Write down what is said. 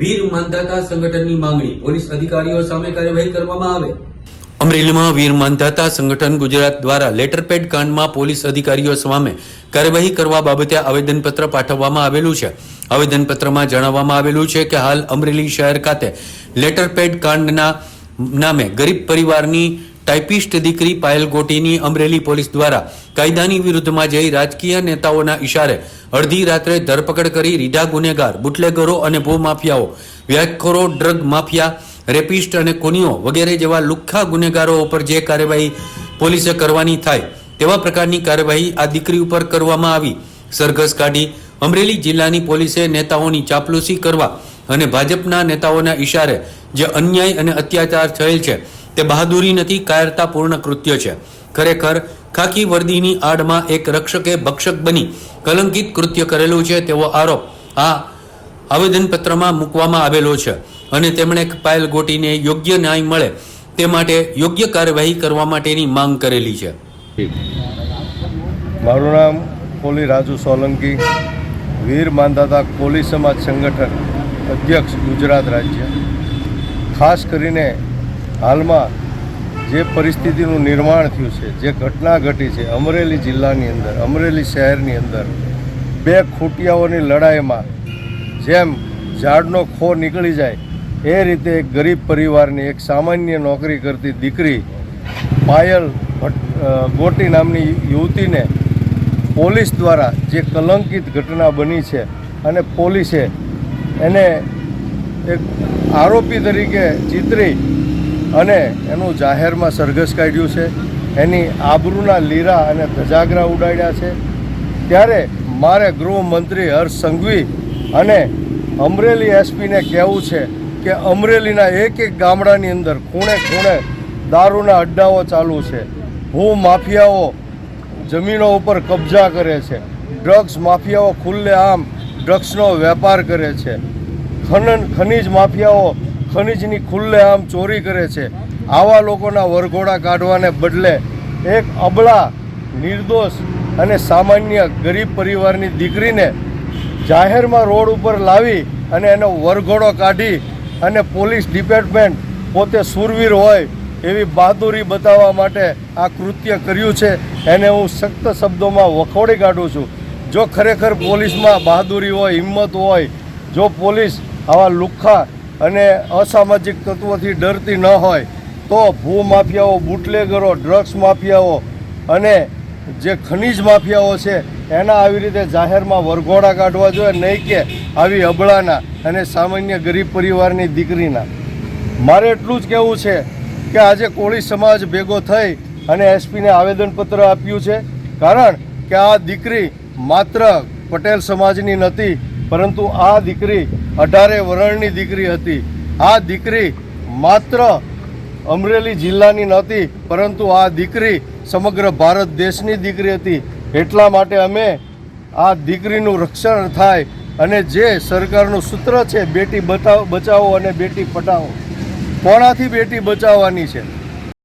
વીર માનધાતા સંગઠનની માંગણી પોલીસ અધિકારીઓ સામે કાર્યવાહી કરવામાં આવે. અમરેલીમાં વીર માનધાતા સંગઠન ગુજરાત દ્વારા લેટરપેડ કાંડમાં પોલીસ અધિકારીઓ સામે કાર્યવાહી કરવા બાબતે આવેદનપત્ર પાઠવવામાં આવેલું છે. આવેદનપત્રમાં જણાવવામાં આવેલું છે કે હાલ અમરેલી શહેર ખાતે લેટરપેડ કાંડના નામે ગરીબ પરિવારની ટાઈપિસ્ટ દીકરી પાયલ ગોટીની અમરેલી પોલીસ દ્વારા કાયદાની વિરુદ્ધમાં જઈ રાજકીય નેતાઓના ઇશારે અડધી રાત્રે ધરપકડ કરી રીઢા ગુનેગાર, બુટલેગરો અને ભૂમાફિયાઓ, વ્યાજખોરો, ડ્રગ માફિયા, રેપિસ્ટ અને કોનીઓ વગેરે જેવા લુખ્ખા ગુનેગારો ઉપર જે કાર્યવાહી પોલીસે કરવાની થાય તેવા પ્રકારની કાર્યવાહી આ દીકરી ઉપર કરવામાં આવી. સરઘસ કાઢી અમરેલી જિલ્લાની પોલીસે નેતાઓની ચાપલૂસી કરવા અને ભાજપના નેતાઓના ઇશારે જે અન્યાય અને અત્યાચાર થયેલ છે તે બહાદુરી નથી, કાયરતાપૂર્ણ કૃત્ય છે. ખરેખર, ખાકી વર્દીની આડમાં એક રક્ષકે ભક્ષક બની કલંકિત કૃત્ય કરેલું છે તેવો આરોપ આ આવેદનપત્રમાં મૂકવામાં આવેલો છે અને તેમણે પાયલ ગોટીને યોગ્ય ન્યાય મળે તે માટે યોગ્ય કાર્યવાહી કરવા માટેની માંગ કરેલી છે. મારું નામ કોલી રાજુ સોલંકી, વીર માંધાતા કોલી સમાજ સંગઠન અધ્યક્ષ ગુજરાત રાજ્ય. ખાસ કરીને હાલમાં જે પરિસ્થિતિનું નિર્માણ થયું છે, જે ઘટના ઘટી છે, અમરેલી જિલ્લાની અંદર, અમરેલી શહેરની અંદર, બે ખૂટિયાઓની લડાઈમાં જેમ ઝાડનો ખો નીકળી જાય, એ રીતે એક ગરીબ પરિવારની એક સામાન્ય નોકરી કરતી દીકરી પાયલ ગોટી નામની યુવતીને પોલીસ દ્વારા જે કલંકિત ઘટના બની છે અને પોલીસે એને એક આરોપી તરીકે ચિતરી અને એનું જાહેરમાં સરઘસ કાઢ્યું છે. એની આબરૂના લીરા અને ધજાગરા ઉડાડ્યા છે. ત્યારે મારે ગૃહમંત્રી હર્ષ સંઘવી અને અમરેલી એસપીને કહેવું છે કે અમરેલીના એક એક ગામડાની અંદર ખૂણે ખૂણે દારૂના અડ્ડાઓ ચાલુ છે. હું માફિયાઓ જમીનો ઉપર કબજા કરે છે. ડ્રગ્સ માફિયાઓ ખુલ્લે આમ ડ્રગ્સનો વેપાર કરે છે. ખનન ખનીજ માફિયાઓ ખનીજની ખુલ્લે આમ ચોરી કરે છે. આવા લોકોના વરઘોડા કાઢવાને બદલે એક અબળા, નિર્દોષ અને સામાન્ય ગરીબ પરિવારની દીકરીને જાહેરમાં રોડ ઉપર લાવી અને એનો વરઘોડો કાઢી અને પોલીસ ડિપાર્ટમેન્ટ પોતે સુરવીર હોય એવી બહાદુરી બતાવવા માટે આ કૃત્ય કર્યું છે. એને હું સખ્ત શબ્દોમાં વખોડી કાઢું છું. જો ખરેખર પોલીસમાં બહાદુરી હોય, હિંમત હોય, જો પોલીસ આવા લુખ્ખા અને અસામાજિક તત્વોથી ડરતી ન હોય તો ભૂ માફિયાઓ બુટલેગરો, ડ્રગ્સ માફિયાઓ અને જે ખનીજ માફિયાઓ છે, એના આવી રીતે જાહેરમાં વરઘોડા કાઢવા જોઈએ, નહીં કે આવી અબળાના અને સામાન્ય ગરીબ પરિવારની દીકરીના. મારે એટલું જ કહેવું છે કે આજે કોળી સમાજ ભેગો થઈ અને એસપીને આવેદનપત્ર આપ્યું છે, કારણ કે આ દીકરી માત્ર પટેલ સમાજની નથી પરંતુ આ દીકરી અઢારે વરણની દીકરી હતી. આ દીકરી માત્ર અમરેલી જિલ્લાની નહોતી, પરંતુ આ દીકરી સમગ્ર ભારત દેશની દીકરી હતી. એટલા માટે અમે આ દીકરીનું રક્ષણ થાય અને જે સરકારનું સૂત્ર છે, બેટી બચાવો બચાવો અને બેટી પટાવો કોણાથી બેટી બચાવવાની છે?